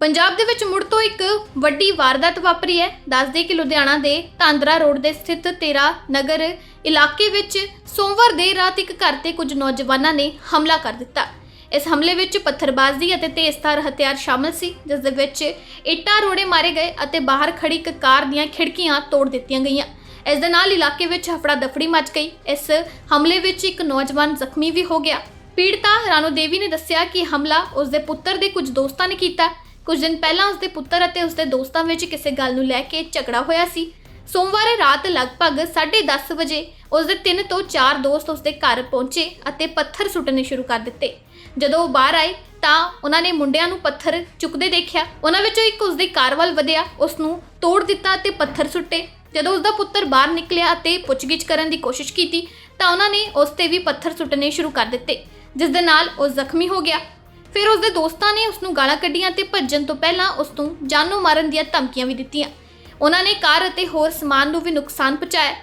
ਪੰਜਾਬ ਦੇ ਵਿੱਚ ਮੁੜ ਤੋਂ ਇੱਕ ਵੱਡੀ ਵਾਰਦਾਤ ਵਾਪਰੀ ਹੈ। ਦੱਸਦੇ ਕਿ ਲੁਧਿਆਣਾ ਦੇ ਤਾਂਦਰਾ ਰੋਡ ਦੇ ਸਥਿਤ ਤੇਰਾ ਨਗਰ ਇਲਾਕੇ ਵਿੱਚ ਸੋਮਵਾਰ ਦੇਰ ਰਾਤ ਇੱਕ ਘਰ ਤੇ ਕੁਝ ਨੌਜਵਾਨਾਂ ਨੇ ਹਮਲਾ ਕਰ ਦਿੱਤਾ। ਇਸ ਹਮਲੇ ਵਿੱਚ ਪੱਥਰਬਾਜ਼ੀ ਅਤੇ ਤੇਜ਼ਧਾਰ ਹਥਿਆਰ ਸ਼ਾਮਲ ਸੀ, ਜਿਸ ਦੇ ਵਿੱਚ ਇੱਟਾਂ, ਰੋੜੇ ਮਾਰੇ ਗਏ ਅਤੇ ਬਾਹਰ ਖੜੀ ਇੱਕ ਕਾਰ ਦੀਆਂ ਖਿੜਕੀਆਂ ਤੋੜ ਦਿੱਤੀਆਂ ਗਈਆਂ। ਇਸ ਦੇ ਨਾਲ ਇਲਾਕੇ ਵਿੱਚ ਹਫੜਾ ਦਫੜੀ ਮਚ ਗਈ। ਇਸ ਹਮਲੇ ਵਿੱਚ ਇੱਕ ਨੌਜਵਾਨ ਜ਼ਖਮੀ ਵੀ ਹੋ ਗਿਆ। ਪੀੜਤਾ ਰਾਨੋ ਦੇਵੀ ਨੇ ਦੱਸਿਆ ਕਿ ਹਮਲਾ ਉਸ ਦੇ ਪੁੱਤਰ ਦੇ ਕੁਝ ਦੋਸਤਾਂ ਨੇ ਕੀਤਾ। ਕੁਝ ਦਿਨ ਪਹਿਲਾਂ ਉਸਦੇ ਪੁੱਤਰ ਅਤੇ ਉਸਦੇ ਦੋਸਤਾਂ ਵਿੱਚ ਕਿਸੇ ਗੱਲ ਨੂੰ ਲੈ ਕੇ ਝਗੜਾ ਹੋਇਆ ਸੀ। ਸੋਮਵਾਰ ਰਾਤ ਲਗਭਗ 10:30 ਵਜੇ ਉਸਦੇ ਤਿੰਨ ਤੋਂ ਚਾਰ ਦੋਸਤ ਉਸਦੇ ਘਰ ਪਹੁੰਚੇ ਅਤੇ ਪੱਥਰ ਸੁੱਟਣੇ ਸ਼ੁਰੂ ਕਰ ਦਿੱਤੇ। ਜਦੋਂ ਉਹ ਬਾਹਰ ਆਏ ਤਾਂ ਉਹਨਾਂ ਨੇ ਮੁੰਡਿਆਂ ਨੂੰ ਪੱਥਰ ਚੁੱਕਦੇ ਦੇਖਿਆ। ਉਹਨਾਂ ਵਿੱਚੋਂ ਇੱਕ ਉਸ ਕਾਰ ਵੱਲ ਵਧਿਆ ਉਸ ਨੂੰ ਤੋੜ ਦਿੱਤਾ ਅਤੇ ਪੱਥਰ ਸੁੱਟੇ। ਜਦੋਂ ਉਸਦਾ ਪੁੱਤਰ ਬਾਹਰ ਨਿਕਲਿਆ ਅਤੇ ਪੁੱਛਗਿੱਛ ਕਰਨ ਦੀ ਕੋਸ਼ਿਸ਼ ਕੀਤੀ ਤਾਂ ਉਹਨਾਂ ਨੇ ਉਸ ਤੇ ਵੀ ਪੱਥਰ ਸੁੱਟਣੇ ਸ਼ੁਰੂ ਕਰ ਦਿੱਤੇ, ਜਿਸ ਦੇ ਨਾਲ ਉਹ ਜ਼ਖਮੀ ਹੋ ਗਿਆ। ਫਿਰ ਉਸ ਦੇ ਦੋਸਤਾਂ ਨੇ ਉਸ ਨੂੰ ਗਾਲਾਂ ਕੱਢੀਆਂ ਤੇ ਭੱਜਣ ਤੋਂ ਪਹਿਲਾਂ ਉਸ ਨੂੰ ਜਾਨੋਂ ਮਾਰਨ ਦੀਆਂ ਧਮਕੀਆਂ ਵੀ ਦਿੱਤੀਆਂ। ਉਹਨਾਂ ਨੇ ਕਾਰ ਅਤੇ ਹੋਰ ਸਮਾਨ ਨੂੰ ਵੀ ਨੁਕਸਾਨ ਪਹੁੰਚਾਇਆ।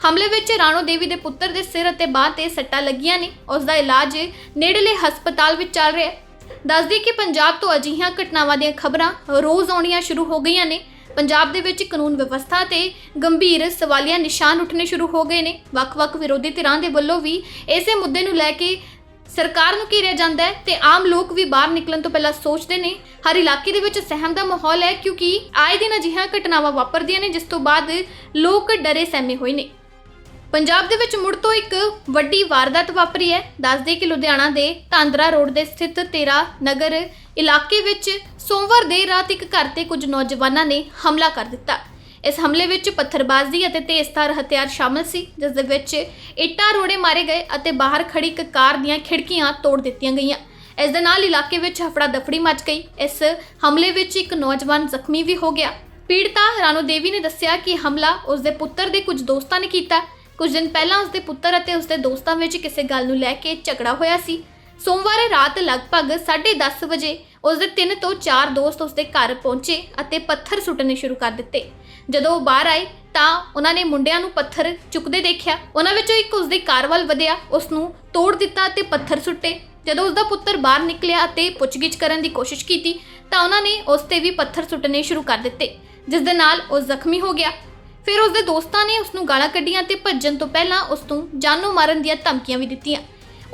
ਹਮਲੇ ਵਿੱਚ ਰਾਣੋ ਦੇਵੀ ਦੇ ਪੁੱਤਰ ਦੇ ਸਿਰ ਅਤੇ ਬਾਹ ਤੇ ਸੱਟਾਂ ਲੱਗੀਆਂ ਨੇ। ਉਸ ਦਾ ਇਲਾਜ ਨੇੜਲੇ ਹਸਪਤਾਲ ਵਿੱਚ ਚੱਲ ਰਿਹਾ ਹੈ। ਦੱਸਦੀ ਕਿ ਪੰਜਾਬ ਤੋਂ ਅਜਿਹੀਆਂ ਘਟਨਾਵਾਂ ਦੀਆਂ ਖਬਰਾਂ ਰੋਜ਼ ਆਉਣੀਆਂ ਸ਼ੁਰੂ ਹੋ ਗਈਆਂ ਨੇ। ਪੰਜਾਬ ਦੇ ਵਿੱਚ ਕਾਨੂੰਨ ਵਿਵਸਥਾ ਤੇ ਗੰਭੀਰ ਸਵਾਲੀਆ ਨਿਸ਼ਾਨ ਉੱਠਣੇ ਸ਼ੁਰੂ ਹੋ ਗਏ ਨੇ। ਵੱਖ-ਵੱਖ ਵਿਰੋਧੀ ਧਿਰਾਂ ਦੇ ਵੱਲੋਂ ਵੀ ਇਸੇ ਮੁੱਦੇ ਨੂੰ ਲੈ ਕੇ ਸਰਕਾਰ ਨੂੰ ਘੇਰਿਆ ਜਾਂਦਾ ਹੈ ਤੇ ਆਮ ਲੋਕ ਵੀ ਬਾਹਰ ਨਿਕਲਣ ਤੋਂ ਪਹਿਲਾਂ ਸੋਚਦੇ ਨੇ। ਹਰ ਇਲਾਕੇ ਦੇ ਵਿੱਚ ਸਹਿਮ ਦਾ ਮਾਹੌਲ ਹੈ ਕਿਉਂਕਿ ਆਏ ਦਿਨ ਅਜਿਹੀਆਂ ਘਟਨਾਵਾਂ ਵਾਪਰਦੀਆਂ ਨੇ, ਜਿਸ ਤੋਂ ਬਾਅਦ ਲੋਕ ਡਰੇ ਸਹਿਮੇ ਹੋਏ ਨੇ। ਪੰਜਾਬ ਦੇ ਵਿੱਚ ਮੁੜ ਤੋਂ ਇੱਕ ਵੱਡੀ ਵਾਰਦਾਤ ਵਾਪਰੀ ਹੈ। ਦੱਸਦੇ ਕਿ ਲੁਧਿਆਣਾ ਦੇ ਤਾਂਦਰਾ ਰੋਡ ਦੇ ਸਥਿਤ ਤੇਰਾ ਨਗਰ ਇਲਾਕੇ ਵਿੱਚ ਸੋਮਵਾਰ ਦੇਰ ਰਾਤ ਇੱਕ ਘਰ ਤੇ ਕੁਝ ਨੌਜਵਾਨਾਂ ਨੇ ਹਮਲਾ ਕਰ ਦਿੱਤਾ। ਇਸ ਹਮਲੇ ਵਿੱਚ ਪੱਥਰਬਾਜ਼ੀ ਅਤੇ ਤੇਜ਼ਧਾਰ ਹਥਿਆਰ ਸ਼ਾਮਲ ਸੀ, ਜਿਸ ਦੇ ਵਿੱਚ ਇੱਟਾਂ, ਰੋੜੇ ਮਾਰੇ ਗਏ ਅਤੇ ਬਾਹਰ ਖੜੀ ਇੱਕ ਕਾਰ ਦੀਆਂ ਖਿੜਕੀਆਂ ਤੋੜ ਦਿੱਤੀਆਂ ਗਈਆਂ। ਇਸ ਦੇ ਨਾਲ ਇਲਾਕੇ ਵਿੱਚ ਹਫੜਾ ਦਫੜੀ ਮਚ ਗਈ। ਇਸ ਹਮਲੇ ਵਿੱਚ ਇੱਕ ਨੌਜਵਾਨ ਜ਼ਖਮੀ ਵੀ ਹੋ ਗਿਆ। ਪੀੜਤਾ ਰਾਣੋ ਦੇਵੀ ਨੇ ਦੱਸਿਆ ਕਿ ਹਮਲਾ ਉਸ ਦੇ ਪੁੱਤਰ ਦੇ ਕੁਝ ਦੋਸਤਾਂ ਨੇ ਕੀਤਾ। ਕੁਝ ਦਿਨ ਪਹਿਲਾਂ ਉਸ ਦੇ ਪੁੱਤਰ ਅਤੇ ਉਸ ਦੇ ਦੋਸਤਾਂ ਵਿੱਚ ਕਿਸੇ ਗੱਲ ਨੂੰ ਲੈ ਕੇ ਝਗੜਾ ਹੋਇਆ ਸੀ। ਸੋਮਵਾਰ ਰਾਤ ਲਗਭਗ 10:30 ਵਜੇ ਉਸ ਦੇ ਤਿੰਨ ਤੋਂ ਚਾਰ ਦੋਸਤ ਉਸ ਦੇ ਘਰ ਪਹੁੰਚੇ ਅਤੇ ਪੱਥਰ ਸੁੱਟਣੇ ਸ਼ੁਰੂ ਕਰ ਦਿੱਤੇ। ਜਦੋਂ ਉਹ ਬਾਹਰ ਆਏ ਤਾਂ ਉਹਨਾਂ ਨੇ ਮੁੰਡਿਆਂ ਨੂੰ ਪੱਥਰ ਚੁੱਕਦੇ ਦੇਖਿਆ। ਉਹਨਾਂ ਵਿੱਚੋਂ ਇੱਕ ਉਸਦੇ ਕਾਰ ਵੱਲ ਵਧਿਆ। ਉਸ ਨੂੰ ਤੋੜ ਦਿੱਤਾ ਅਤੇ ਪੱਥਰ ਸੁੱਟੇ। ਜਦੋਂ ਉਸਦਾ ਪੁੱਤਰ ਬਾਹਰ ਨਿਕਲਿਆ ਅਤੇ ਪੁੱਛਗਿੱਛ ਕਰਨ ਦੀ ਕੋਸ਼ਿਸ਼ ਕੀਤੀ, ਤਾਂ ਉਹਨਾਂ ਨੇ ਉਸ ਤੇ ਵੀ ਪੱਥਰ ਸੁੱਟਣੇ ਸ਼ੁਰੂ ਕਰ ਦਿੱਤੇ, ਜਿਸ ਦੇ ਨਾਲ ਉਹ ਜ਼ਖਮੀ ਹੋ ਗਿਆ। ਫਿਰ ਉਸ ਦੇ ਦੋਸਤਾਂ ਨੇ ਉਸ ਨੂੰ ਗਾਲਾਂ ਕੱਢੀਆਂ ਤੇ ਭੱਜਣ ਤੋਂ ਪਹਿਲਾਂ ਉਸ ਨੂੰ ਜਾਨੋਂ ਮਾਰਨ ਦੀਆਂ ਧਮਕੀਆਂ ਵੀ ਦਿੱਤੀਆਂ।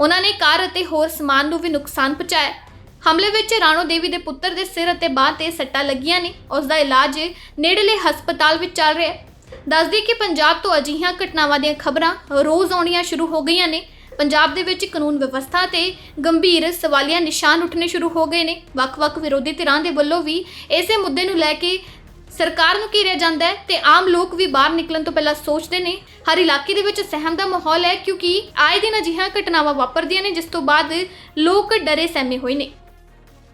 ਉਹਨਾਂ ਨੇ ਕਾਰ ਅਤੇ ਹੋਰ ਸਮਾਨ ਨੂੰ ਵੀ ਨੁਕਸਾਨ ਪਹੁੰਚਾਇਆ। ਹਮਲੇ ਵਿੱਚ ਰਾਣੋ ਦੇਵੀ ਦੇ ਪੁੱਤਰ ਦੇ ਸਿਰ ਅਤੇ ਬਾਹ ਤੇ ਸੱਟਾਂ ਲੱਗੀਆਂ ਨੇ। ਉਸ ਦਾ ਇਲਾਜ ਨੇੜਲੇ ਹਸਪਤਾਲ ਵਿੱਚ ਚੱਲ ਰਿਹਾ ਹੈ। ਦੱਸਦੀ ਕਿ ਪੰਜਾਬ ਤੋਂ ਅਜਿਹੀਆਂ ਘਟਨਾਵਾਂ ਦੀਆਂ ਖਬਰਾਂ ਰੋਜ਼ ਆਉਣੀਆਂ ਸ਼ੁਰੂ ਹੋ ਗਈਆਂ ਨੇ। ਪੰਜਾਬ ਦੇ ਵਿੱਚ ਕਾਨੂੰਨ ਵਿਵਸਥਾ ਤੇ ਗੰਭੀਰ ਸਵਾਲੀਆ ਨਿਸ਼ਾਨ ਉੱਠਣੇ ਸ਼ੁਰੂ ਹੋ ਗਏ ਨੇ। ਵੱਖ-ਵੱਖ ਵਿਰੋਧੀ ਧਿਰਾਂ ਦੇ ਵੱਲੋਂ ਵੀ ਇਸੇ ਮੁੱਦੇ ਨੂੰ ਲੈ ਕੇ ਸਰਕਾਰ ਨੂੰ ਘੇਰਿਆ ਜਾਂਦਾ ਹੈ ਤੇ ਆਮ ਲੋਕ ਵੀ ਬਾਹਰ ਨਿਕਲਣ ਤੋਂ ਪਹਿਲਾਂ ਸੋਚਦੇ ਨੇ। ਹਰ ਇਲਾਕੇ ਦੇ ਵਿੱਚ ਸਹਿਮ ਦਾ ਮਾਹੌਲ ਹੈ ਕਿਉਂਕਿ ਆਏ ਦਿਨ ਅਜਿਹੀਆਂ ਘਟਨਾਵਾਂ ਵਾਪਰਦੀਆਂ ਨੇ, ਜਿਸ ਤੋਂ ਬਾਅਦ ਲੋਕ ਡਰੇ ਸਹਿਮੇ ਹੋਏ ਨੇ।